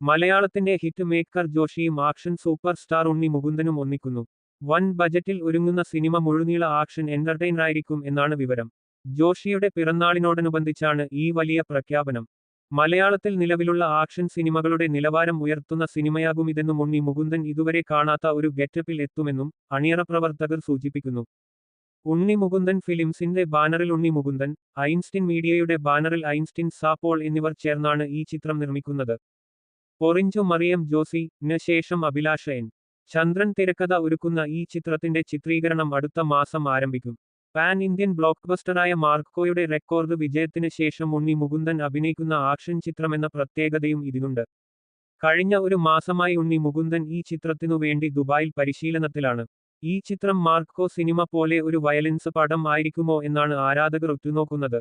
മലയാളത്തിന്റെ hit maker ജോഷിയും action super star Unni മുകുന്ദനും ഒന്നിക്കുന്നു. വൻ ബജറ്റിൽ ഒരുങ്ങുന്ന സിനിമ മുഴുനീള ആക്ഷൻ എന്റർടൈനറായിരിക്കും എന്നാണ് വിവരം. ജോഷിയുടെ പിറന്നാളിനോടനുബന്ധിച്ചാണ് ഈ വലിയ പ്രഖ്യാപനം. മലയാളത്തിൽ നിലവിലുള്ള ആക്ഷൻ സിനിമകളുടെ നിലവാരം ഉയർത്തുന്ന സിനിമയാകും സിനിമയാകുമിതെന്നും ഉണ്ണി മുകുന്ദൻ ഇതുവരെ കാണാത്ത ഒരു ഗെറ്റപ്പിൽ എത്തുമെന്നും അണിയറ പ്രവർത്തകർ സൂചിപ്പിക്കുന്നു. ഉണ്ണി മുകുന്ദൻ ഫിലിംസിന്റെ ബാനറിൽ ഉണ്ണി മുകുന്ദൻ ഐൻസ്റ്റിൻ മീഡിയയുടെ ബാനറിൽ ഐൻസ്റ്റിൻ സാപ്പോൾ എന്നിവർ ചേർന്നാണ് ഈ ചിത്രം നിർമ്മിക്കുന്നത്. പൊറിഞ്ചു മറിയം ജോസി ന് ശേഷം അഭിലാഷ എൻ ചന്ദ്രൻ തിരക്കഥ ഒരുക്കുന്ന ഈ ചിത്രത്തിന്റെ ചിത്രീകരണം അടുത്ത മാസം ആരംഭിക്കും. പാൻ ഇന്ത്യൻ ബ്ലോക്ക് ബസ്റ്ററായ മാർക്കോയുടെ റെക്കോർഡ് വിജയത്തിന് ശേഷം ഉണ്ണി മുകുന്ദൻ അഭിനയിക്കുന്ന ആക്ഷൻ ചിത്രമെന്ന പ്രത്യേകതയും ഇതിനുണ്ട്. കഴിഞ്ഞ ഒരു മാസമായി ഉണ്ണി മുകുന്ദൻ ഈ ചിത്രത്തിനു വേണ്ടി ദുബായിൽ പരിശീലനത്തിലാണ്. ഈ ചിത്രം മാർക്കോ സിനിമ പോലെ ഒരു വയലൻസ് പടം ആയിരിക്കുമോ എന്നാണ് ആരാധകർ ഉറ്റുനോക്കുന്നത്.